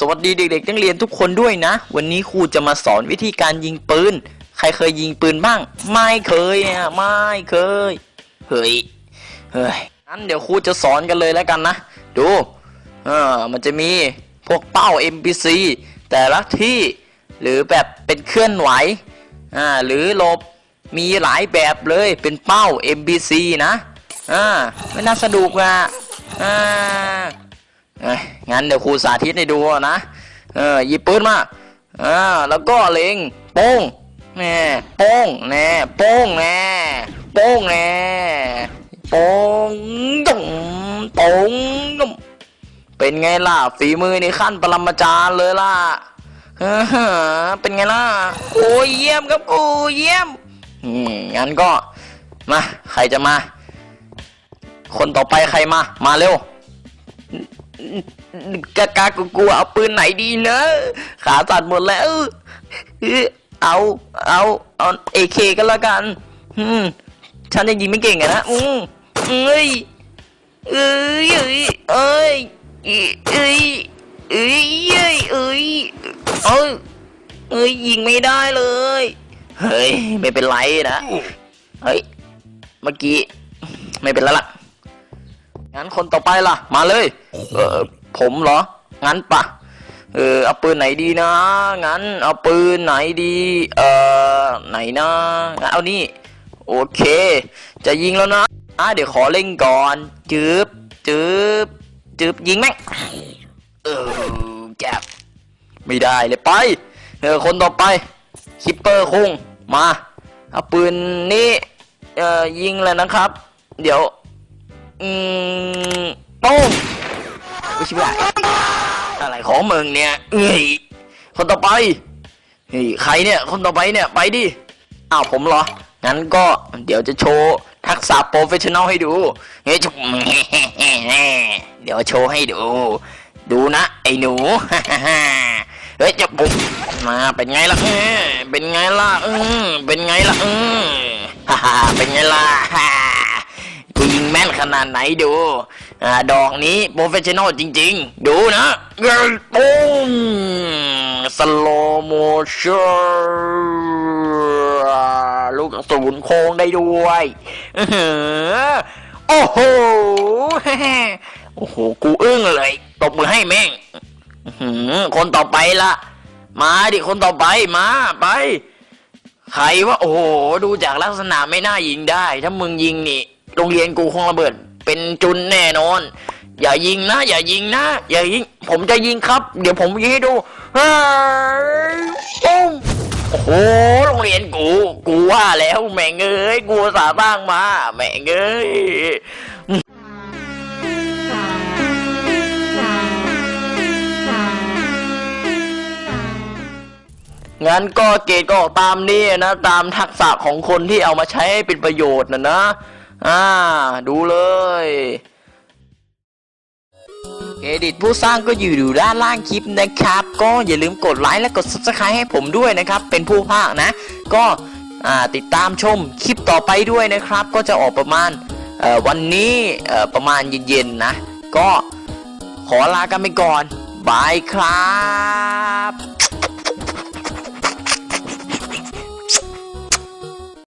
สวัสดีเด็กๆนักเรียนทุกคนด้วยนะ วันนี้ครูจะมาสอนวิธีการยิงปืน ใครเคยยิงปืนบ้าง ไม่เคยอะไม่เคย เฮ้ย เฮ้ยงั้นเดี๋ยวครูจะสอนกันเลยแล้วกันนะ ดูเออมันจะมีพวกเป้า NPC แต่ละที่หรือแบบเป็นเคลื่อนไหวอ่าหรือหลบมีหลายแบบเลยเป็นเป้า NPC นะอ่าไม่น่าสนุกอะอ่า งั้นเดี๋ยวครูสาธิตให้ดูนะเออหยิบปืนมาอ่าแล้วก็เล็งโป้งแน่โป้งแน่โป้งแน่โป้งแน่โป้งตุ้งตงตุ้งเป็นไงล่ะ ฝีมือในขั้นปรมาจารย์เลยล่ะเป็นไงล่ะโอ้ยเยี่ยมครับกูเยี่ยมงั้นก็มาใครจะมา คนต่อไปใครมา มาเร็ว กากากกลัวเอาปืนไหนดีเนอะขาสั่นหมดแล้วเอ้ยเอาเอาเอาเอเคก็แล้วกันอืมฉันยังยิงไม่เก่งอะนะอืมเอ้ยเอ้ยเอ้ยเอ้ยเอ้ยเอ้ยเอ้ยเอ้ยเอ้ยเอ้ยยิงไม่ได้เลย เฮ้ย ไม่เป็นไรนะ เฮ้ย เมื่อกี้ ไม่เป็นไรละ งั้นคนต่อไปล่ะ มาเลย เออผมเหรอ งั้นปะเออเอาปืนไหนดีนะ งั้นเอาปืนไหนดี เออไหนนะงั้นเอานี่ โอเค จะยิงแล้วนะอะเดี๋ยวขอเล่งก่อนจืบจืบจืบยิงแม่งเออแจ็บไม่ได้เลยไป เออคนต่อไปคิปเปอร์คุงมาเอาปืนนี้เอ่อยิงแล้วนะครับ เดี๋ยว อืมปุ้มไม่ใช่ไรอะไรของมึงเนี่ยเอ้ยคนต่อไปเฮ้ยใครเนี่ยคนต่อไปเนี่ยไปดิอ้าวผมเหรอ งั้นก็เดี๋ยวจะโชว์ทักษะโปรเฟชชั่นอลให้ดูเฮ้ยเดี๋ยวโชว์ให้ดู ดูนะ ไอ้หนูเฮ้ยจะปุ๊บมาเป็นไงล่ะเป็นไงล่ะเออเป็นไงล่ะเออฮ่าเป็นไงล่ะ ขนาดไหนดูอ่าดอกนี้โปรเฟชชั่นอลจริง ๆ ดูนะเกลปุ้มสโลโมชั่นลูกกระสุนโค้งได้ด้วยโอ้โหโอ้โห กูอึ้งเลย ตบมือให้แม่งคนต่อไปละ มาดิ คนต่อไป มา ไป ใครว่าโอ้โหดูจากลักษณะไม่น่ายิงได้ ถ้ามึงยิงนี่ โรงเรียนกูคงระเบิด เป็นจุนแน่นอน อย่ายิงนะ อย่ายิงนะ อย่ายิง ผมจะยิงครับ เดี๋ยวผมยิงให้ดูเฮ้ยปุ้มโอ้โหโรงเรียนกู กูว่าแล้วแม่งเอ้ยกูสาบ้างมา แม่งเอ้ย งั้นก็เกรดก็ออกตามนี้นะ ตามทักษะของคนที่เอามาใช้ให้เป็นประโยชน์นะนะ อ่า ดูเลยเครดิตผู้สร้างก็อยู่อยู่ด้านล่างคลิปนะครับ ก็อย่าลืมกดไลค์และกด subscribe ให้ผมด้วยนะครับ เป็นผู้ภาคนะ ก็ติดตามชมคลิปต่อไปด้วยนะครับ ก็จะออกประมาณวันนี้ประมาณเย็นๆนะ ก็ขอลากันไปก่อนบายครับ